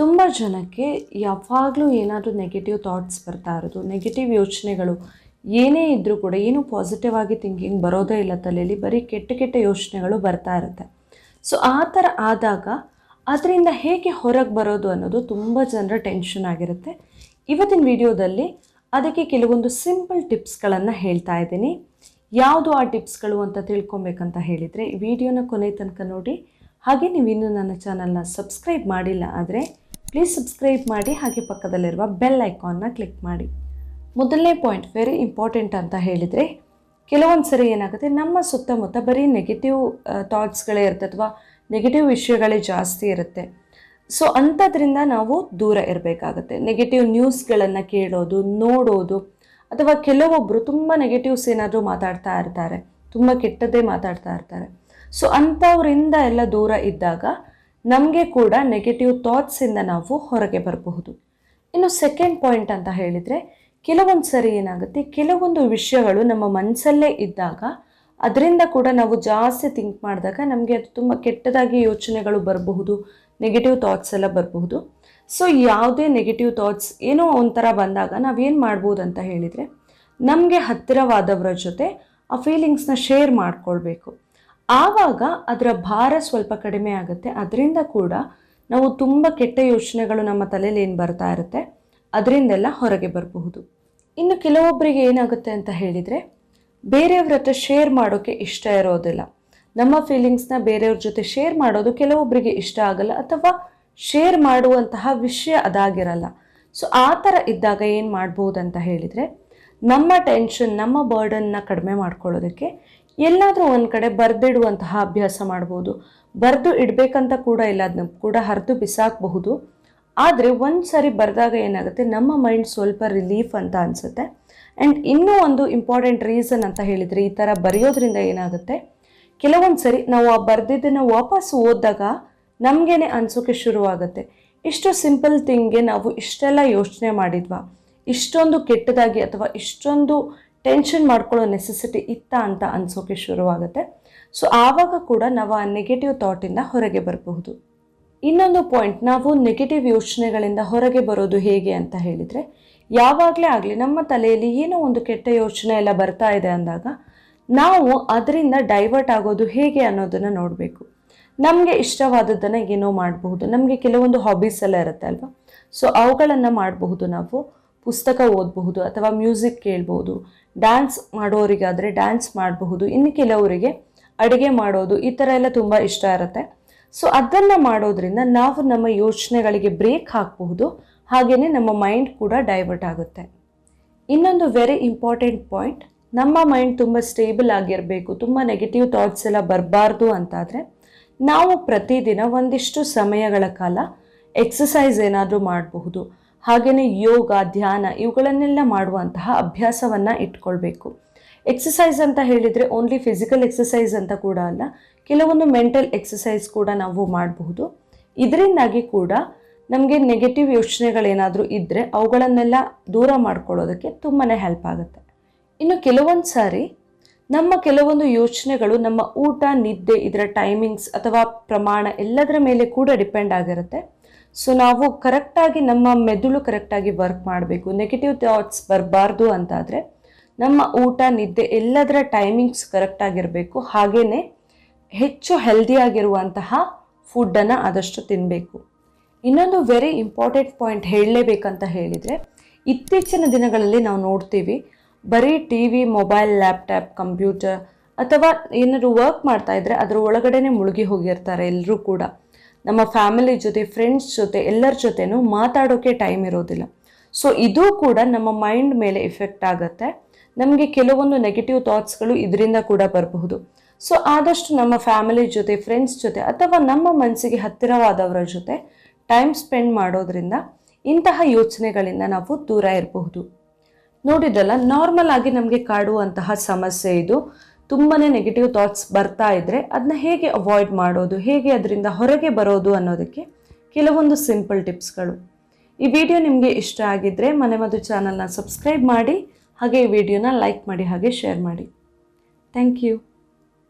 ತುಂಬ ಜನಕ್ಕೆ ಯಾವಾಗಲೂ ಏನಾದರೂ ನೆಗೆಟಿವ್ ಥಾಟ್ಸ್ ಬರ್ತಾ ಇರೋದು ನೆಗೆಟಿವ್ ಯೋಚನೆಗಳು ಏನೇ ಇದ್ದರೂ ಕೂಡ ಏನು ಪಾಸಿಟಿವ್ ಆಗಿ ಥಿಂಕಿಂಗ್ ಬರೋದೇ ಇಲ್ಲ ತಲೆಯಲ್ಲಿ, ಬರೀ ಕೆಟ್ಟ ಕೆಟ್ಟ ಯೋಚನೆಗಳು ಬರ್ತಾ ಇರುತ್ತೆ. ಸೊ ಆ ಥರ ಆದಾಗ ಅದರಿಂದ ಹೇಗೆ ಹೊರಗೆ ಬರೋದು ಅನ್ನೋದು ತುಂಬ ಜನರ ಟೆನ್ಷನ್ ಆಗಿರುತ್ತೆ. ಇವತ್ತಿನ ವಿಡಿಯೋದಲ್ಲಿ ಅದಕ್ಕೆ ಕೆಲವೊಂದು ಸಿಂಪಲ್ ಟಿಪ್ಸ್ಗಳನ್ನು ಹೇಳ್ತಾ ಇದ್ದೀನಿ. ಯಾವುದು ಆ ಟಿಪ್ಸ್ಗಳು ಅಂತ ತಿಳ್ಕೊಬೇಕಂತ ಹೇಳಿದರೆ ವಿಡಿಯೋನ ಕೊನೆ ತನಕ ನೋಡಿ. ಹಾಗೆ ನೀವು ಇನ್ನೂ ನನ್ನ ಚಾನಲ್ನ ಸಬ್ಸ್ಕ್ರೈಬ್ ಮಾಡಿಲ್ಲ ಆದರೆ ಪ್ಲೀಸ್ ಸಬ್ಸ್ಕ್ರೈಬ್ ಮಾಡಿ ಹಾಗೆ ಪಕ್ಕದಲ್ಲಿರುವ ಬೆಲ್ ಐಕಾನ್ನ ಕ್ಲಿಕ್ ಮಾಡಿ. ಮೊದಲನೇ ಪಾಯಿಂಟ್ ವೆರಿ ಇಂಪಾರ್ಟೆಂಟ್ ಅಂತ ಹೇಳಿದರೆ, ಕೆಲವೊಂದು ಸರಿ ಏನಾಗುತ್ತೆ, ನಮ್ಮ ಸುತ್ತಮುತ್ತ ಬರೀ ನೆಗೆಟಿವ್ ಥಾಟ್ಸ್ಗಳೇ ಇರುತ್ತೆ ಅಥವಾ ನೆಗೆಟಿವ್ ವಿಷಯಗಳೇ ಜಾಸ್ತಿ ಇರುತ್ತೆ. ಸೊ ಅಂಥದ್ರಿಂದ ನಾವು ದೂರ ಇರಬೇಕಾಗತ್ತೆ. ನೆಗೆಟಿವ್ ನ್ಯೂಸ್ಗಳನ್ನು ಕೇಳೋದು, ನೋಡೋದು, ಅಥವಾ ಕೆಲವೊಬ್ಬರು ತುಂಬ ನೆಗೆಟಿವ್ಸ್ ಏನಾದರೂ ಮಾತಾಡ್ತಾ ಇರ್ತಾರೆ, ತುಂಬ ಕೆಟ್ಟದ್ದೇ ಮಾತಾಡ್ತಾ ಇರ್ತಾರೆ. ಸೊ ಅಂಥವರಿಂದ ಎಲ್ಲ ದೂರ ಇದ್ದಾಗ ನಮಗೆ ಕೂಡ ನೆಗೆಟಿವ್ ಥಾಟ್ಸಿಂದ ನಾವು ಹೊರಗೆ ಬರಬಹುದು. ಇನ್ನು ಸೆಕೆಂಡ್ ಪಾಯಿಂಟ್ ಅಂತ ಹೇಳಿದರೆ, ಕೆಲವೊಂದು ಸರಿ ಏನಾಗುತ್ತೆ, ಕೆಲವೊಂದು ವಿಷಯಗಳು ನಮ್ಮ ಮನಸ್ಸಲ್ಲೇ ಇದ್ದಾಗ, ಅದರಿಂದ ಕೂಡ ನಾವು ಜಾಸ್ತಿ ಥಿಂಕ್ ಮಾಡಿದಾಗ ನಮಗೆ ಅದು ತುಂಬ ಕೆಟ್ಟದಾಗಿ ಯೋಚನೆಗಳು ಬರಬಹುದು ನೆಗೆಟಿವ್ ಥಾಟ್ಸ್ ಎಲ್ಲ ಬರಬಹುದು. ಸೊ ಯಾವುದೇ ನೆಗೆಟಿವ್ ಥಾಟ್ಸ್ ಏನೋ ಒಂಥರ ಬಂದಾಗ ನಾವೇನು ಮಾಡ್ಬೋದು ಅಂತ ಹೇಳಿದರೆ, ನಮಗೆ ಹತ್ತಿರವಾದವರ ಜೊತೆ ಆ ಫೀಲಿಂಗ್ಸ್ನ ಶೇರ್ ಮಾಡ್ಕೊಳ್ಬೇಕು. ಆವಾಗ ಅದರ ಭಾರ ಸ್ವಲ್ಪ ಕಡಿಮೆ ಆಗುತ್ತೆ. ಅದರಿಂದ ಕೂಡ ನಾವು ತುಂಬ ಕೆಟ್ಟ ಯೋಚನೆಗಳು ನಮ್ಮ ತಲೆಯಲ್ಲಿ ಏನು ಬರ್ತಾ ಇರುತ್ತೆ, ಅದರಿಂದೆಲ್ಲ ಹೊರಗೆ ಬರಬಹುದು. ಇನ್ನು ಕೆಲವೊಬ್ಬರಿಗೆ ಏನಾಗುತ್ತೆ ಅಂತ ಹೇಳಿದರೆ, ಬೇರೆಯವ್ರ ಹತ್ರ ಶೇರ್ ಮಾಡೋಕ್ಕೆ ಇಷ್ಟ ಇರೋದಿಲ್ಲ. ನಮ್ಮ ಫೀಲಿಂಗ್ಸ್ನ ಬೇರೆಯವ್ರ ಜೊತೆ ಶೇರ್ ಮಾಡೋದು ಕೆಲವೊಬ್ಬರಿಗೆ ಇಷ್ಟ ಆಗಲ್ಲ ಅಥವಾ ಶೇರ್ ಮಾಡುವಂತಹ ವಿಷಯ ಅದಾಗಿರಲ್ಲ. ಸೊ ಆ ಥರ ಇದ್ದಾಗ ಏನು ಮಾಡ್ಬೋದಂತ ಹೇಳಿದರೆ, ನಮ್ಮ ಟೆನ್ಷನ್ ನಮ್ಮ ಬರ್ಡನ್ನ ಕಡಿಮೆ ಮಾಡ್ಕೊಳ್ಳೋದಕ್ಕೆ ಎಲ್ಲಾದರೂ ಒಂದು ಕಡೆ ಬರೆದಿಡುವಂತಹ ಅಭ್ಯಾಸ ಮಾಡ್ಬೋದು. ಬರೆದು ಇಡಬೇಕಂತ ಕೂಡ ಇಲ್ಲ ಅದನ್ನ ಕೂಡ ಹರಿದು ಬಿಸಾಕಬಹುದು. ಆದರೆ ಒಂದು ಸಾರಿ ಬರೆದಾಗ ಏನಾಗುತ್ತೆ, ನಮ್ಮ ಮೈಂಡ್ ಸ್ವಲ್ಪ ರಿಲೀಫ್ ಅಂತ ಅನಿಸುತ್ತೆ. ಆ್ಯಂಡ್ ಇನ್ನೂ ಒಂದು ಇಂಪಾರ್ಟೆಂಟ್ ರೀಸನ್ ಅಂತ ಹೇಳಿದರೆ, ಈ ಥರ ಬರೆಯೋದ್ರಿಂದ ಏನಾಗುತ್ತೆ ಕೆಲವೊಂದು ಸರಿ ನಾವು ಆ ಬರೆದಿದ್ದನ್ನು ವಾಪಸ್ ಓದಿದಾಗ ನಮಗೇನೆ ಅನಿಸೋಕೆ ಶುರುವಾಗುತ್ತೆ. ಇಷ್ಟು ಸಿಂಪಲ್ ಥಿಂಗ್ಗೆ ನಾವು ಇಷ್ಟೆಲ್ಲ ಯೋಚನೆ ಮಾಡಿದ್ವಾ? ಇಷ್ಟೊಂದು ಕೆಟ್ಟದಾಗಿ ಅಥವಾ ಇಷ್ಟೊಂದು ಟೆನ್ಷನ್ ಮಾಡ್ಕೊಳ್ಳೋ ನೆಸೆಸಿಟಿ ಇತ್ತ ಅಂತ ಅನಿಸೋಕೆ ಶುರುವಾಗುತ್ತೆ. ಸೊ ಆವಾಗ ಕೂಡ ನಾವು ಆ ನೆಗೆಟಿವ್ ಥಾಟಿಂದ ಹೊರಗೆ ಬರಬಹುದು. ಇನ್ನೊಂದು ಪಾಯಿಂಟ್ ನಾವು ನೆಗೆಟಿವ್ ಯೋಚನೆಗಳಿಂದ ಹೊರಗೆ ಬರೋದು ಹೇಗೆ ಅಂತ ಹೇಳಿದರೆ, ಯಾವಾಗಲೇ ಆಗಲಿ ನಮ್ಮ ತಲೆಯಲ್ಲಿ ಏನೋ ಒಂದು ಕೆಟ್ಟ ಯೋಚನೆ ಎಲ್ಲ ಬರ್ತಾ ಇದೆ ಅಂದಾಗ, ನಾವು ಅದರಿಂದ ಡೈವರ್ಟ್ ಆಗೋದು ಹೇಗೆ ಅನ್ನೋದನ್ನು ನೋಡಬೇಕು. ನಮಗೆ ಇಷ್ಟವಾದದ್ದನ್ನು ಏನೋ ಮಾಡಬಹುದು. ನಮಗೆ ಕೆಲವೊಂದು ಹಾಬೀಸ್ ಎಲ್ಲ ಇರುತ್ತೆ ಅಲ್ವಾ? ಸೊ ಅವುಗಳನ್ನು ಮಾಡಬಹುದು ನಾವು. ಪುಸ್ತಕ ಓದಬಹುದು ಅಥವಾ ಮ್ಯೂಸಿಕ್ ಕೇಳ್ಬೋದು ಡ್ಯಾನ್ಸ್ ಮಾಡೋರಿಗಾದರೆ ಡ್ಯಾನ್ಸ್ ಮಾಡಬಹುದು, ಇನ್ನು ಕೆಲವರಿಗೆ ಅಡುಗೆ ಮಾಡೋದು ಈ ಥರ ಎಲ್ಲ ತುಂಬ ಇಷ್ಟ ಇರುತ್ತೆ. ಸೊ ಅದನ್ನು ಮಾಡೋದ್ರಿಂದ ನಾವು ನಮ್ಮ ಯೋಚನೆಗಳಿಗೆ ಬ್ರೇಕ್ ಹಾಕಬಹುದು ಹಾಗೆಯೇ ನಮ್ಮ ಮೈಂಡ್ ಕೂಡ ಡೈವರ್ಟ್ ಆಗುತ್ತೆ. ಇನ್ನೊಂದು ವೆರಿ ಇಂಪಾರ್ಟೆಂಟ್ ಪಾಯಿಂಟ್ ನಮ್ಮ ಮೈಂಡ್ ತುಂಬ ಸ್ಟೇಬಲ್ ಆಗಿರಬೇಕು, ತುಂಬ ನೆಗೆಟಿವ್ ಥಾಟ್ಸ್ ಎಲ್ಲ ಬರಬಾರ್ದು ಅಂತಾದರೆ, ನಾವು ಪ್ರತಿದಿನ ಒಂದಿಷ್ಟು ಸಮಯಗಳ ಕಾಲ ಎಕ್ಸಸೈಸ್ ಏನಾದರೂ ಮಾಡಬಹುದು. ಹಾಗೆಯೇ ಯೋಗ, ಧ್ಯಾನ ಇವುಗಳನ್ನೆಲ್ಲ ಮಾಡುವಂತಹ ಅಭ್ಯಾಸವನ್ನು ಇಟ್ಕೊಳ್ಬೇಕು. ಎಕ್ಸಸೈಸ್ ಅಂತ ಹೇಳಿದರೆ ಓನ್ಲಿ ಫಿಸಿಕಲ್ ಎಕ್ಸಸೈಸ್ ಅಂತ ಕೂಡ ಅಲ್ಲ, ಕೆಲವೊಂದು ಮೆಂಟಲ್ ಎಕ್ಸಸೈಸ್ ಕೂಡ ನಾವು ಮಾಡಬಹುದು. ಇದರಿಂದಾಗಿ ಕೂಡ ನಮಗೆ ನೆಗೆಟಿವ್ ಯೋಚನೆಗಳೇನಾದರೂ ಇದ್ದರೆ ಅವುಗಳನ್ನೆಲ್ಲ ದೂರ ಮಾಡ್ಕೊಳ್ಳೋದಕ್ಕೆ ತುಂಬಾ ಹೆಲ್ಪ್ ಆಗುತ್ತೆ. ಇನ್ನು ಕೆಲವೊಂದು ಸಾರಿ ನಮ್ಮ ಕೆಲವೊಂದು ಯೋಚನೆಗಳು ನಮ್ಮ ಊಟ, ನಿದ್ದೆ, ಇದರ ಟೈಮಿಂಗ್ಸ್ ಅಥವಾ ಪ್ರಮಾಣ ಎಲ್ಲದರ ಮೇಲೆ ಕೂಡ ಡಿಪೆಂಡ್ ಆಗಿರುತ್ತೆ. ಸೊ ನಾವು ಕರೆಕ್ಟಾಗಿ ನಮ್ಮ ಮೆದುಳು ಕರೆಕ್ಟಾಗಿ ವರ್ಕ್ ಮಾಡಬೇಕು. ನೆಗೆಟಿವ್ ಥಾಟ್ಸ್ ಬರಬಾರ್ದು ಅಂತಾದರೆ ನಮ್ಮ ಊಟ, ನಿದ್ದೆ ಎಲ್ಲದರ ಟೈಮಿಂಗ್ಸ್ ಕರೆಕ್ಟಾಗಿರಬೇಕು ಹಾಗೆಯೇ ಹೆಚ್ಚು ಹೆಲ್ದಿಯಾಗಿರುವಂತಹ ಫುಡ್ಡನ್ನು ಆದಷ್ಟು ತಿನ್ನಬೇಕು ಇನ್ನೊಂದು ವೆರಿ ಇಂಪಾರ್ಟೆಂಟ್ ಪಾಯಿಂಟ್ ಹೇಳಲೇಬೇಕಂತ ಹೇಳಿದರೆ, ಇತ್ತೀಚಿನ ದಿನಗಳಲ್ಲಿ ನಾವು ನೋಡ್ತೀವಿ, ಬರೀ T V mobile laptop computer ಅಥವಾ ಏನಾದರೂ ವರ್ಕ್ ಮಾಡ್ತಾ ಇದ್ದರೆ ಅದರ ಒಳಗಡೆನೆ ಮುಳುಗಿ ಹೋಗಿರ್ತಾರೆ ಎಲ್ಲರೂ ಕೂಡ. ನಮ್ಮ ಫ್ಯಾಮಿಲಿ ಜೊತೆ ಫ್ರೆಂಡ್ಸ್ ಜೊತೆ, ಎಲ್ಲರ ಜೊತೆನೂ ಮಾತಾಡೋಕ್ಕೆ ಟೈಮ್ ಇರೋದಿಲ್ಲ. ಸೊ ಇದು ಕೂಡ ನಮ್ಮ ಮೈಂಡ್ ಮೇಲೆ ಇಫೆಕ್ಟ್ ಆಗುತ್ತೆ. ನಮಗೆ ಕೆಲವೊಂದು ನೆಗೆಟಿವ್ ಥಾಟ್ಸ್ಗಳು ಇದರಿಂದ ಕೂಡ ಬರಬಹುದು. ಸೊ ಆದಷ್ಟು ನಮ್ಮ ಫ್ಯಾಮಿಲಿ ಜೊತೆ ಫ್ರೆಂಡ್ಸ್ ಜೊತೆ ಅಥವಾ ನಮ್ಮ ಮನಸ್ಸಿಗೆ ಹತ್ತಿರವಾದವರ ಜೊತೆ ಟೈಮ್ ಸ್ಪೆಂಡ್ ಮಾಡೋದ್ರಿಂದ ಇಂತಹ ಯೋಚನೆಗಳಿಂದ ನಾವು ದೂರ ಇರಬಹುದು. ನೋಡಿದಲ್ಲ ನಾರ್ಮಲ್ ಆಗಿ ನಮಗೆ ಕಾಡುವಂತಹ ಸಮಸ್ಯೆ ಇದು. ತುಂಬಾ ನೆಗೆಟಿವ್ ಥಾಟ್ಸ್ ಬರ್ತಾ ಇದ್ದರೆ ಅದನ್ನ ಹೇಗೆ ಅವಾಯ್ಡ್ ಮಾಡೋದು, ಹೇಗೆ ಅದರಿಂದ ಹೊರಗೆ ಬರೋದು ಅನ್ನೋದಕ್ಕೆ ಕೆಲವೊಂದು ಸಿಂಪಲ್ ಟಿಪ್ಸ್ಗಳು ಈ ವಿಡಿಯೋ ನಿಮಗೆ ಇಷ್ಟ ಆಗಿದ್ದರೆ ಮನೆ ಮದು ಚಾನಲ್ನ ಸಬ್ಸ್ಕ್ರೈಬ್ ಮಾಡಿ, ಹಾಗೆ ಈ ವಿಡಿಯೋನ ಲೈಕ್ ಮಾಡಿ, ಹಾಗೆ ಶೇರ್ ಮಾಡಿ. Thank you